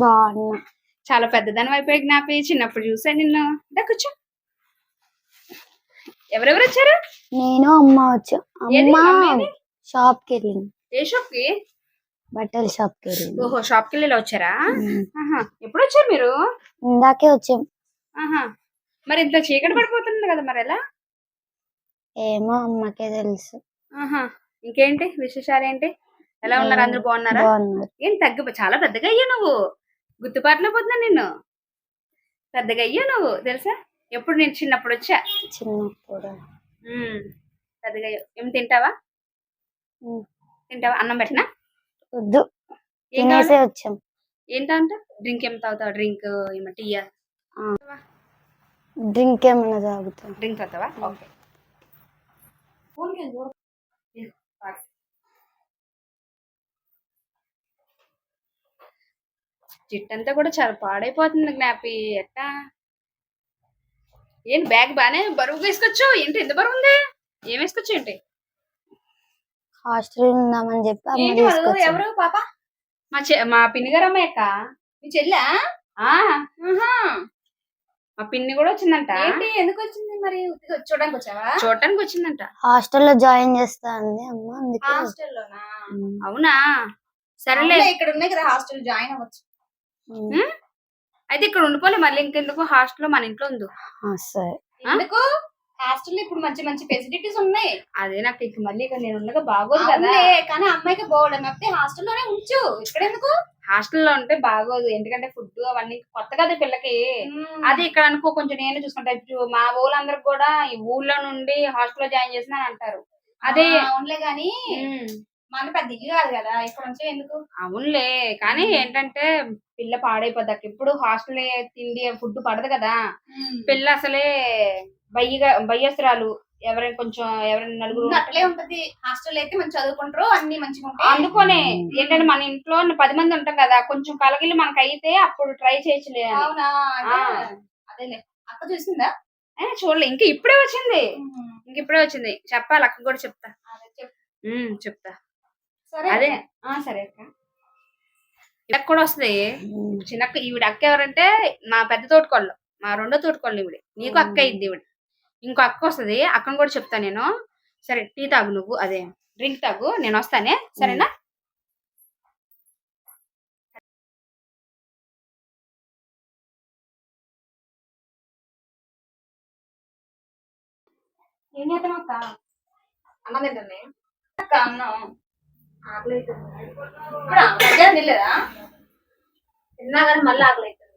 బాగున్నా. చాలా పెద్దదాని అయిపోయి జ్ఞాపి చిన్నప్పుడు చూసా నిన్ను. దా కూర్చో. ఎవరెవరు వచ్చారు? నేను అమ్మ వచ్చా. ఏది? అమ్మ ఏది? షాప్కి వెళ్ళింది. ఏ షాప్కి బట్టల షాప్కి వెళ్ళింది. ఓహో షాప్కి వెళ్ళి ఇలా వచ్చారా? ఉమ్. ఆహా. ఎప్పుడు వచ్చారు మీరు? ఇందాకే వచ్చాం. ఆహా మరి ఇంత చీకటి పడిపోతుంది కదా మరి ఎలా? ఏమో అమ్మకే తెలుసు. ఆహా ఇంకేంటి విశేషాలు ఏంటి ఎలా ఉన్నారు? అందరూ బాగున్నారా? బాగున్నారు. ఏం తగ్గి చాలా పెద్దగా అయ్యా నువ్వు. గుర్తుపాట్లో పోతున్నా నిన్ను. పెద్దగా అయ్యా నువ్వు తెలుసా? ఎప్పుడు నేను చిన్నప్పుడు వచ్చా? చిన్నప్పుడు? పెద్దగా ఏం తింటావా. తింటావా? అన్నం పెట్టినా? వద్దు. తినేసే వచ్చాం. ఏంటంట డ్రింక్ ఏం తాగుతావు? డ్రింక్ ఏమో టీయా? డ్రింక్ ఏమైనా తాగుతాం. డ్రింక్ తాగుతావా? ఓకే. జిట్టంతా కూడా చాలా పాడైపోతుంది జ్ఞాపి. ఎట్టా? ఏంటి బ్యాగ్ బానే బరువు వేసుకొచ్చు ఏంటి ఎంత బరువు ఉంది? ఏం వేసుకొచ్చు ఏంటి? హాస్టల్ ఉందామని చెప్పి ఎవరు పాప? మా చె మా పిన్ని గారు అమ్మాయి అక్క. మీ చెల్లా? మా పిన్ని కూడా వచ్చిందంట. ఏంటి? ఎందుకు వచ్చింది మరి? చూడడానికి వచ్చావా? చూడటానికి వచ్చిందంట. హాస్టల్లో జాయిన్ చేస్తా అంది అమ్మ హాస్టల్లోనా. అవునా? సరేలే. ఇక్కడ ఉన్నాయి కదా హాస్టల్ జాయిన్ అవ్వచ్చు. అయితే ఇక్కడ ఉండిపోలే మళ్ళీ ఇంకెందుకు? హాస్టల్ మన ఇంట్లో ఉంది ఆ, సరే? ఎందుకు? హాస్టల్ ఇప్పుడు మంచి మంచి ఫెసిలిటీస్ ఉన్నాయి. అదే నాకు ఇంక మళ్ళీ ఇక్కడ నేను ఉండగా బాగోదు కదా. కానీ అమ్మాయికి బోర్డు కాబట్టి హాస్టల్లోనే ఉంచు. ఇక్కడ ఎందుకు హాస్టల్లో ఉంటే బాగోదు. ఎందుకంటే ఫుడ్ అవన్నీ కొత్త కదా పిల్లకి. అదే ఇక్కడ అనుకో కొంచెం నేను చూసుకుంటా. ఇప్పుడు మా ఊళ్ళందరికి కూడా ఈ ఊళ్ళో నుండి హాస్టల్లో జాయిన్ చేసిన అని అంటారు. అదే అవునులే కానీ మన పెద్ద ఇల్లు కాదు కదా ఇక్కడ ఉంచే ఎందుకు? అవునులే కానీ ఏంటంటే పిల్ల పాడైపోద్ది అక్క ఇప్పుడు హాస్టల్ తిండి ఫుడ్ పడదు కదా. పిల్ల అసలే బయ్యగా బయ్యస్త్రాలు. ఎవరైనా కొంచెం ఎవరైనా నలుగురు అట్లే ఉంటది. హాస్టల్ అయితే మంచి చదువుకుంటారు అన్ని మంచిగా ఉంటాయి. అందుకోనే ఏంటంటే మన ఇంట్లో పది మంది ఉంటాం కదా కొంచెం కలగిలి మనకి అయితే అప్పుడు ట్రై చేయొచ్చులే. అవునా. అదేలే. అక్క చూసిందా? చూడలే. ఇంకా ఇప్పుడే వచ్చింది. ఇంక ఇప్పుడే వచ్చింది. చెప్పాలి అక్క కూడా చెప్తా. చెప్తా. అదే ఆ సరే అక్క. ఇడక్క కూడా వస్తుంది. చిన్నక్క ఈవిడ అక్క ఎవరంటే మా పెద్ద తోటకోళ్ళు మా రెండో తోటకోళ్ళు ఈవిడ. నీకు అక్క ఇద్ది ఈవిడ. ఇంకో అక్క వస్తుంది అక్కను కూడా చెప్తా నేను. సరే టీ తాగు నువ్వు అదే డ్రింక్ తాగు నేను వస్తానే. సరేనా? ఏం చేద్దాం అక్క? అన్నం తింటానే అక్క అన్నం. ఆకలి అవుతుంది ఇప్పుడు మధ్యాహ్నం తినలేదా? తిన్నా కానీ మళ్ళీ ఆకలి అవుతుంది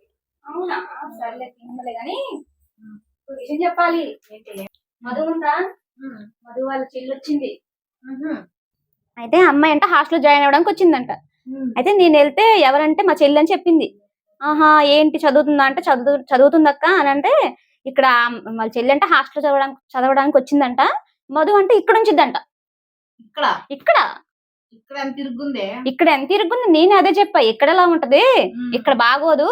అవునా? సర్లే తినలే కానీ ఒక విషయం చెప్పాలి. ఏంటి? మధు ఉందా? మధు వాళ్ళ చెల్లి వచ్చింది. అయితే అమ్మాయి అంటే హాస్టల్ జాయిన్ అవ్వడానికి వచ్చిందంట. అయితే నేను వెళ్తే ఎవరంటే మా చెల్లి అని చెప్పింది. ఆహా ఏంటి చదువుతుందా అంటే చదువు చదువుతుందక్క అని అంటే ఇక్కడ వాళ్ళ చెల్లి అంటే హాస్టల్ చదవడానికి చదవడానికి వచ్చిందంట. మధు అంటే ఇక్కడ ఉంచిద్దంట. ఇక్కడ? ఇక్కడ. ఇక్కడ ఎంత తిరుగుంది నేను అదే చెప్పా. ఇక్కడ ఎలా ఉంటది ఇక్కడ బాగోదు.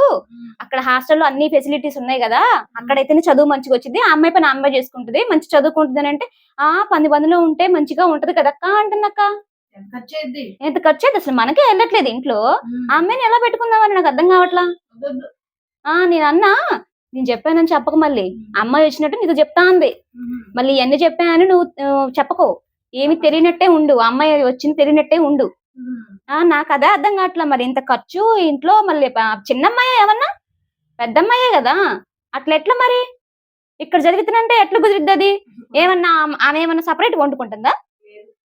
అక్కడ హాస్టల్లో అన్ని ఫెసిలిటీస్ ఉన్నాయి కదా? అక్కడైతేనే చదువు మంచిగా వచ్చింది. ఆ అమ్మాయి పని అమ్మాయి చేసుకుంటది. మంచి చదువుకుంటుంది అని అంటే ఆ పంది బందులో ఉంటే మంచిగా ఉంటది కదక్క అంటుందక్క. ఎంత ఖర్చు అయితే అసలు మనకే వెళ్ళట్లేదు ఇంట్లో. ఆ అమ్మాయిని ఎలా పెట్టుకుందామని నాకు అర్థం కావట్లా. ఆ నేను అన్నా నేను చెప్పానని చెప్పక మళ్ళీ. అమ్మాయి వచ్చినట్టు నీతో చెప్తా ఉంది మళ్ళీ ఇవన్నీ చెప్పానని నువ్వు చెప్పకు. ఏమి తెలియనట్టే ఉండు. అమ్మాయి వచ్చింది తెలియనట్టే ఉండు. ఆ నాకు అదే అర్థం కావట్లా మరి. ఇంత ఖర్చు ఇంట్లో మళ్ళీ ప- చిన్న అమ్మాయి ఏమన్నా? పెద్ద అమ్మాయే కదా. అట్లా ఎట్లా మరి? ఇక్కడ జరుగుతుందంటే ఎట్లా కుదిరిద్ది అది ఏమన్నా ఆమె- ఏమన్నా సపరేట్ వండుకుంటుందా?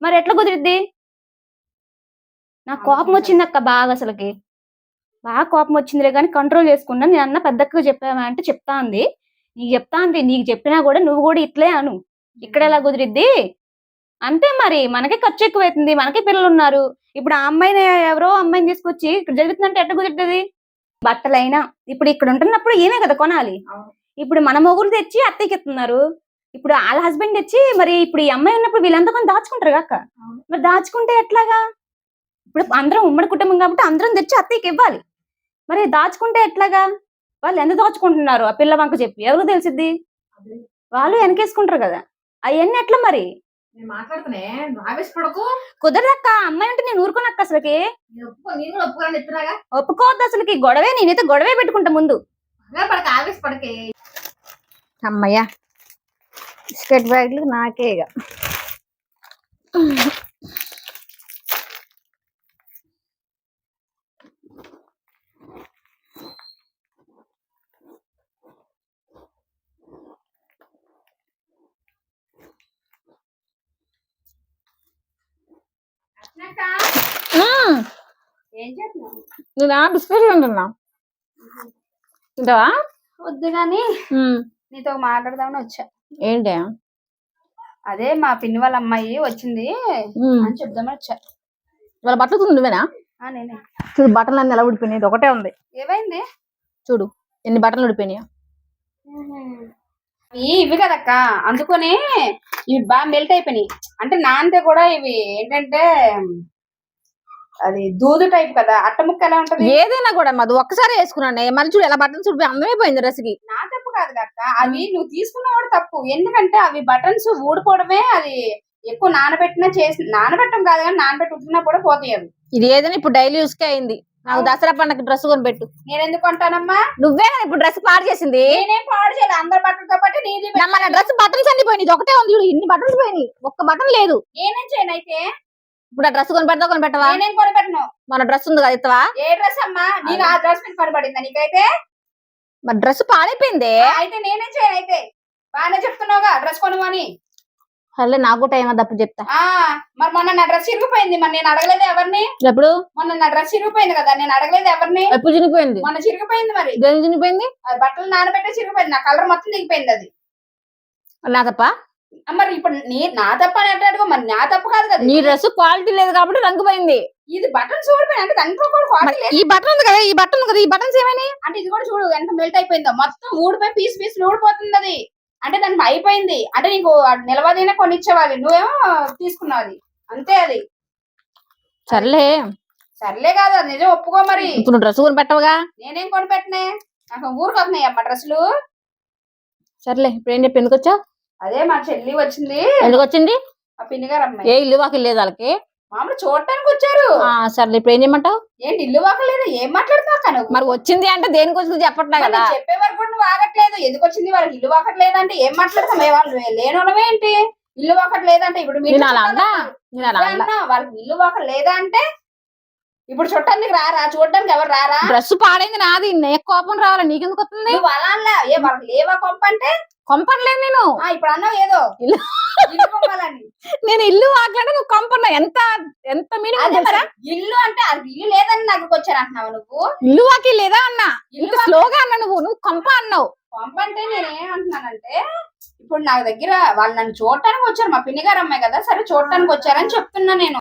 మరి ఎట్లా కుదిరిద్ది? నాకు కోపం వచ్చింది అక్క బాగా అసలుకి. బాగా కోపం వచ్చిందిలే కానీ కంట్రోల్ చేసుకున్నా నేను అన్న పెద్దక్క చెప్పావా అంటే చెప్తా ఉంది నీకు చెప్తా ఉంది నీకు చెప్పినా కూడా నువ్వు కూడా ఇట్లే అను. ఇక్కడ ఎలా కుదిరిద్ది? అంతే మరి. మనకే ఖర్చు ఎక్కువ అవుతుంది మనకే పిల్లలు ఉన్నారు ఇప్పుడు ఆ అమ్మాయిని ఎవరో అమ్మాయిని తీసుకొచ్చి ఇక్కడ జరుగుతుందంటే ఎట్లా కుదురుతుంది? బట్టలైనా. ఇప్పుడు ఇక్కడ ఉంటున్నప్పుడు ఏమే కదా కొనాలి. ఇప్పుడు మన మొగుడు తెచ్చి అత్తయ్యకి ఇస్తున్నారు ఇప్పుడు వాళ్ళ హస్బెండ్ తెచ్చి మరి ఇప్పుడు ఈ అమ్మాయి ఉన్నప్పుడు వీళ్ళంతా కొన్ని దాచుకుంటారు కాక. మరి దాచుకుంటే ఎట్లాగా? ఇప్పుడు అందరం ఉమ్మడి కుటుంబం కాబట్టి అందరం తెచ్చి అత్తయ్యకి ఇవ్వాలి. మరి దాచుకుంటే ఎట్లాగా? వాళ్ళు ఎంత దాచుకుంటున్నారు? ఆ పిల్ల వంక చెప్పి. ఎవరికి తెలిసిద్ది. వాళ్ళు వెనకేసుకుంటారు కదా. అవన్నీ ఎట్లా మరి? మాట్లాడుతున్నా. ఆవేశపడకు కుదరదక్క. అమ్మాయి అంటే నేను ఊరుకోనక్క అసలుకి. ఒప్పుకోవద్దు అసలుకి. గొడవే నేనైతే గొడవే పెట్టుకుంటా ముందు. పడక ఆవేశపడకే అమ్మయ్యా. బిస్కెట్ బ్యాగ్లు నాకే ఇక. నువ్వు బిస్కెట్ తింటున్నా తింటావా వద్దు కానీ. నీతో మాట్లాడదామని వచ్చా. ఏంటి? అదే మా పిన్ని వాళ్ళ అమ్మాయి వచ్చింది. అని చెప్దామని వచ్చా. వాళ్ళ బట్టలు ఉంది నువ్వేనా? నేనే. చూడు బట్టలు అన్ని ఎలా ఊడిపోయినాయి. ఇది ఒకటే ఉంది. ఏమైంది? చూడు ఎన్ని బట్టలు ఊడిపోయినాయి. ఇవి ఇవి కదక్క. అందుకని ఇవి బాగా మెల్ట్ అయిపోయినాయి. అంటే నాంతే కూడా ఇవి ఏంటంటే అది దూదు టైప్ కదా అట్ట ముక్క ఎలా ఉంటది? ఏదైనా కూడా మధు ఒక్కసారి వేసుకున్నాను మరి చూడు ఎలా బట్టలు చూడిపోయి అందమైపోయింది డ్రెస్కి నా తప్పు కాదు కక్క. అవి నువ్వు తీసుకున్న కూడా తప్పు. ఎందుకంటే అవి బటన్స్ ఊడిపోవడమే అది ఎక్కువ నానబెట్టినా చేసి నానబెట్టడం కాదు కానీ నానబెట్టి ఉట్టినా కూడా పోతాయి అవి. ఇది ఏదైనా ఇప్పుడు డైలీ యూస్ కే అయింది. నాకు దసరా పండగ డ్రెస్ కొనిపెట్టు. నేను ఎందుకు కొంటానమ్మా? నువ్వే కదా ఇప్పుడు డ్రెస్ పాడు చేసింది. నేనేం పాడు చేయలేదు అందరి బట్టలతో పాటు నీది నా మన డ్రెస్ బటన్స్ అన్ని పోయినాయి. ఇది ఒకటే ఉంది చూడు. ఇన్ని బటన్స్ పోయినాయి. ఒక్క బటన్ లేదు. నేనేం చేయను అయితే? ఇప్పుడు ఆ డ్రెస్ కొనిపెడతా కొనిపెట్టవా? నేనేం కొనిపెట్టను. మన డ్రెస్ ఉంది కదా ఇత్తవా ఏ డ్రెస్ అమ్మా? నీకు ఆ డ్రెస్ మీద పడబడిందా నీకైతే? మరి డ్రెస్ పాడైపోయింది? అయితే నేనేం చేయను అయితే. బాగానే చెప్తున్నావుగా డ్రెస్ కొనుమని సర్లే నాకు టైం తప్పు చెప్తా. ఆ మరి మొన్న నా డ్రెస్ ఇరిగిపోయింది మరి నేను అడగలేదు ఎవరిని? ఎప్పుడు? మొన్న నా డ్రెస్ ఇరిగిపోయింది కదా నేను అడగలేదు ఎవరిని? ఎప్పుడు చినిపోయింది మొన్న చిరిగిపోయింది మరి. దేని చినిపోయింది ఆ బట్టలు నానబెట్టి చిరిగిపోయింది నా కలర్ మొత్తం దిగిపోయింది అది. నా తప్ప ఆ, మరి ఇప్పుడు నీ నా తప్పు అని అంటాడు మరి నా తప్పు కాదు కదా. నీ డ్రెస్ క్వాలిటీ లేదు కాబట్టి రంగు పోయింది ఇది బటన్స్ ఊడిపోయింది అంటే దాంట్లో కూడా మరి లేదు. ఈ బటన్ ఉంది కదా ఈ బటన్ ఉంది కదా ఈ బటన్స్ ఏమైనాయి? అంటే ఇది కూడా చూడు ఎంత మెల్ట్ అయిపోయిందో. మొత్తం ఊడిపోయి పీస్ పీస్ ఊడిపోతుంది అది. అంటే దానికి అయిపోయింది. అంటే నీకు నిలవదైనా కొనిచ్చేవాళ్ళు. నువ్వేమో తీసుకున్నావు అది. అంతే అది. సర్లే. సర్లే కాదు అది నిజం ఒప్పుకో మరి. ఇప్పుడు నువ్వు డ్రెస్ కొనిపెట్టవుగా నేనేం కొనిపెట్టినే నాకు ఊరికి వస్తున్నాయి అమ్మ డ్రెస్సులు. సర్లే ఇప్పుడు ఏం చెప్పి ఎందుకు వచ్చావు? అదే మా చెల్లి వచ్చింది. ఎందుకు వచ్చింది? ఆ పిన్ని గారు అమ్మాయి. ఏ ఇల్లు వాకి లేదు వాళ్ళకి? మామూలు చూడటానికి వచ్చారు. ఆ, సర్లే ఇప్పుడు ఏం చేయమంటావు? ఏంటి ఇల్లు వాకలేదు ఏం మాట్లాడుతున్నావు అక్క నువ్వు మరి వచ్చింది అంటే దేనికి వచ్చింది చెప్పట్లే కదా. చెప్పే వరకు కూడా నువ్వు ఆగట్లేదు. ఎందుకు వచ్చింది? వాళ్ళకి ఇల్లు వాకట్లేదు అంటే ఏం మాట్లాడతాం ఏ వాళ్ళు లేని వాళ్ళమే ఏంటి? ఇల్లు వాకట్లేదు అంటే ఇప్పుడు మీరు నేను అలా అన్నా నేను అలా అన్నా వాళ్ళకి ఇల్లు వాకట్ లేదా అంటే ఇప్పుడు చుట్టానికి రారా? చూడడానికి ఎవరు రారా? డ్రెస్ పాడైంది నాది. నీకు కోపం రావాలి? నీకెందుకు వస్తుంది? నువ్వు అలా అనలా. ఏ వాళ్ళకి లేవా కొంప అంటే కొంపట్లేదు నేను. ఆ, ఇప్పుడు అన్నావు ఏదో? ఇల్లు- ఇల్లు కొంపాలని. నేను ఇల్లు వాకిలంటే నువ్వు కొంపన్నా ఎంత ఎంత అదే మరి ఇల్లు అంటే అది ఇల్లు లేదని నాకు వచ్చాను అంటున్నావు నువ్వు? ఇల్లు వాకి లేదా అన్నా? ఇల్లు స్లోగా అన్నా నువ్వు. నువ్వు కొంప అన్నావు. పంప అంటే నేను ఏమంటున్నానంటే ఇప్పుడు నా దగ్గర వాళ్ళు నన్ను చూడటానికి వచ్చారు. మా పిన్ని గారు అమ్మాయి కదా. సరే చూడటానికి వచ్చారని చెప్తున్నా నేను.